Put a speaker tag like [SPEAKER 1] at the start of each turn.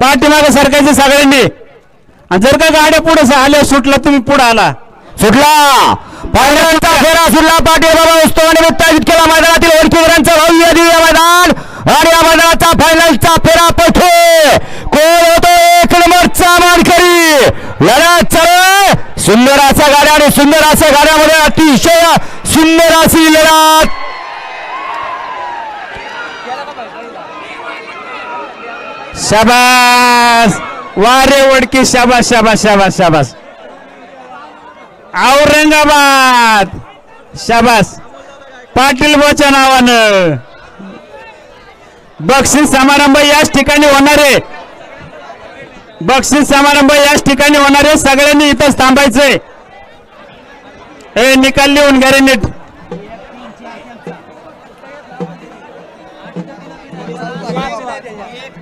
[SPEAKER 1] पाठीमागे सरकायचे सगळ्यांनी. आणि जर का गाड्या पुढे आल्या सुटला तुम्ही पुढे आला.
[SPEAKER 2] सुटला. पहिल्यांदा फेरा सुटला. पाटील बाबा उत्सवानिमित्त आयोजित केला मैदानातील ओळखीवरांचं भव्य दिव्य मैदान. आणि या मैदानाचा फायनलचा फेरा पठे. कोण होतो? एक नंबरचा मानकरी. लढत चालू. सुंदर अशा गाड्या आणि सुंदर अशा गाड्यामध्ये अतिशय सुंदर अशी लढत.
[SPEAKER 1] शाबास. वारे वडकी शाबास शाबास शाबास शाबास. औरंगाबाद. शाबास. पाटील बोच्या नावानं. बक्षीस समारंभ याच ठिकाणी होणार आहे. बक्षीस समारंभ याच ठिकाणी होणार आहे. सगळ्यांनी इथंच थांबायचंय. हे निकाल लिहून घ्या रे नीट